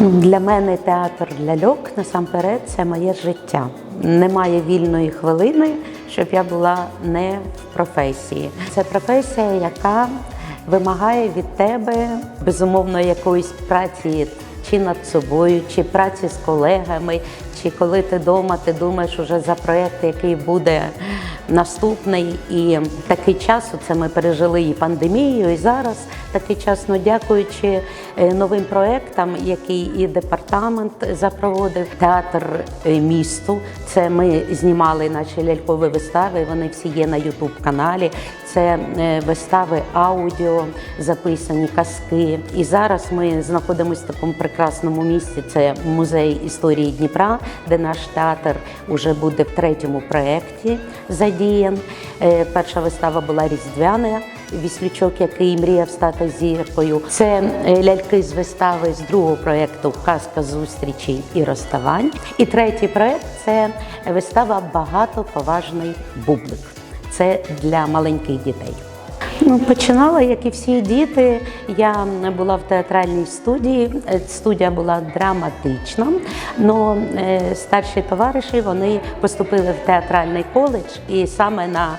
Для мене театр ляльок насамперед це моє життя. Немає вільної хвилини, щоб я була не в професії. Це професія, яка вимагає від тебе безумовно якоїсь праці чи над собою, чи праці з колегами, чи коли ти вдома, ти думаєш уже за проєкт, який буде наступний. І такий час, це ми пережили і пандемію, і зараз такий час, ну дякуючи е, новим проєктам, який і департамент запроводив, театр е, місту. Це ми знімали наші лялькові вистави. Вони всі є на Ютуб каналі. Це е, вистави аудіо, записані казки. І зараз ми знаходимося в такому прекрасному місці. Це музей історії Дніпра, де наш театр вже буде в третьому проєкті задіян. Е, Перша вистава була різдвяна. Віслючок, який мріяв стати зіркою. Це е, ляльки з вистави з другого проєкту Казка зустрічей і розставань. І третій проєкт це вистава Багатоповажний бублик. Це для маленьких дітей. Ну, починала, як і всі діти. Я була в театральній студії. Е, Студія була драматична. але старші товариші вони поступили в театральний коледж і саме на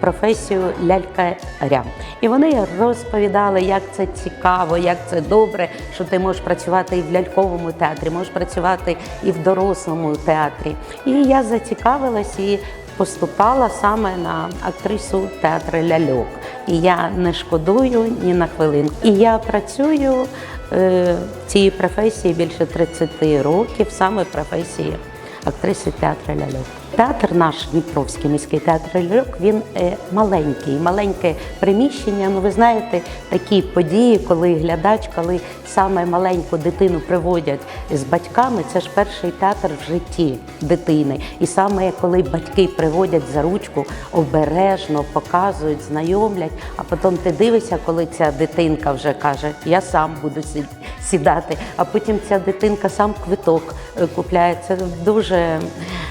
професію лялькаря. І вони розповідали, як це цікаво, як це добре, що ти можеш працювати і в ляльковому театрі, можеш працювати і в дорослому театрі. І я зацікавилась і поступала саме на актрису театру ляльок. І я не шкодую ні на хвилинку. І я працюю е, в цій професії більше 30 років, саме професії актриси театру ляльок. Театр наш Дніпровський міський театр ляльок, він е, маленький, маленьке приміщення. Ну ви знаєте, такі події, коли глядач, коли саме маленьку дитину приводять з батьками, це ж перший театр в житті дитини. І саме коли батьки приводять за ручку, обережно показують, знайомлять, а потім ти дивишся, коли ця дитинка вже каже, я сам буду сі- сідати, а потім ця дитинка сам квиток е, купляє. Це дуже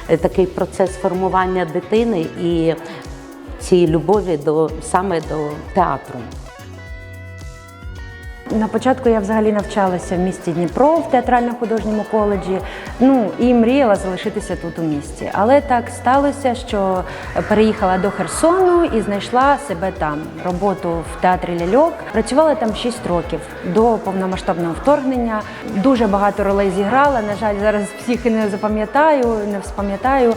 такий процес формування дитини і цієї любові до саме до театру. На початку я взагалі навчалася в місті Дніпро в театрально-художньому коледжі. Ну і мріяла залишитися тут у місті. Але так сталося, що переїхала до Херсону і знайшла себе там роботу в театрі ляльок. Працювала там 6 років до повномасштабного вторгнення. Дуже багато ролей зіграла. На жаль, зараз всіх і не запам'ятаю, не вспам'ятаю.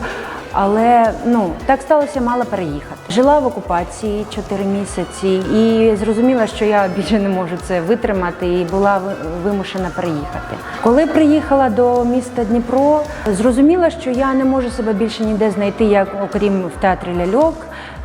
Але ну так сталося, мала переїхати. Жила в окупації 4 місяці і зрозуміла, що я більше не можу це витримати, і була вимушена переїхати. Коли приїхала до міста Дніпро, зрозуміла, що я не можу себе більше ніде знайти, як окрім в театрі ляльок.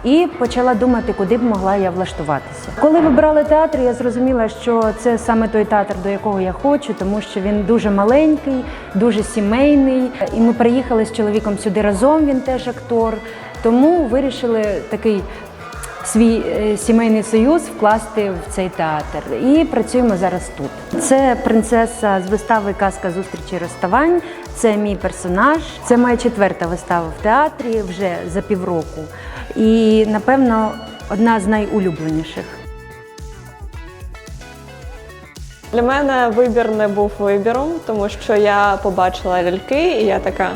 І почала думати, куди б могла я влаштуватися. Коли вибирали театр, я зрозуміла, що це саме той театр, до якого я хочу, тому що він дуже маленький, дуже сімейний. І ми приїхали з чоловіком сюди разом. Він теж актор. Тому вирішили такий свій е, сімейний союз вкласти в цей театр. І працюємо зараз тут. Це принцеса з вистави Казка зустрічі розставань. Це мій персонаж. Це моя четверта вистава в театрі вже за півроку. І напевно одна з найулюбленіших. Для мене вибір не був вибіром, тому що я побачила ляльки, і я така: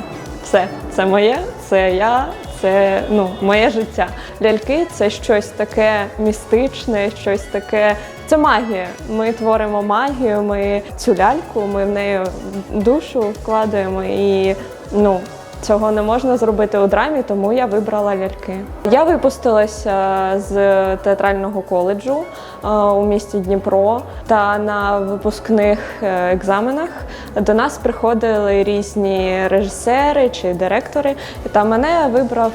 все, це моє, це я, це ну, моє життя. Ляльки це щось таке містичне, щось таке. Це магія. Ми творимо магію, ми цю ляльку, ми в неї душу вкладаємо і ну. Цього не можна зробити у драмі, тому я вибрала ляльки. Я випустилася з театрального коледжу е, у місті Дніпро. Та на випускних е, екзаменах до нас приходили різні режисери чи директори. Та мене вибрав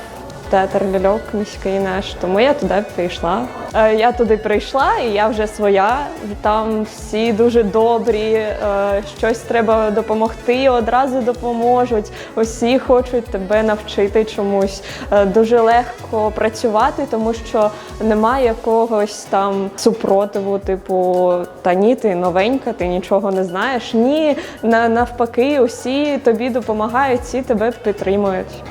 театр ляльок міський наш, тому я туди прийшла. Е, Я туди прийшла, і я вже своя. Там всі дуже добрі, е, щось треба допомогти, одразу допоможуть. Усі хочуть тебе навчити чомусь. Е, Дуже легко працювати, тому що немає якогось там супротиву, типу, та ні, ти новенька, ти нічого не знаєш. Ні, на- навпаки, усі тобі допомагають, всі тебе підтримують.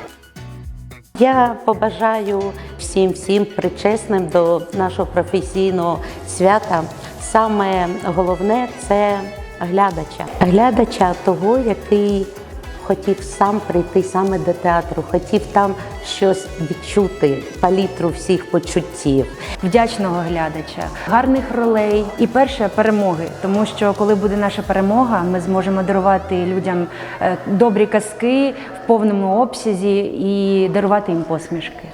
Я побажаю всім всім причесним до нашого професійного свята. Саме головне це глядача, глядача того, який хотів сам прийти саме до театру, хотів там щось відчути, палітру всіх почуттів. вдячного глядача, гарних ролей і перше перемоги. Тому що коли буде наша перемога, ми зможемо дарувати людям е, добрі казки в повному обсязі і дарувати їм посмішки.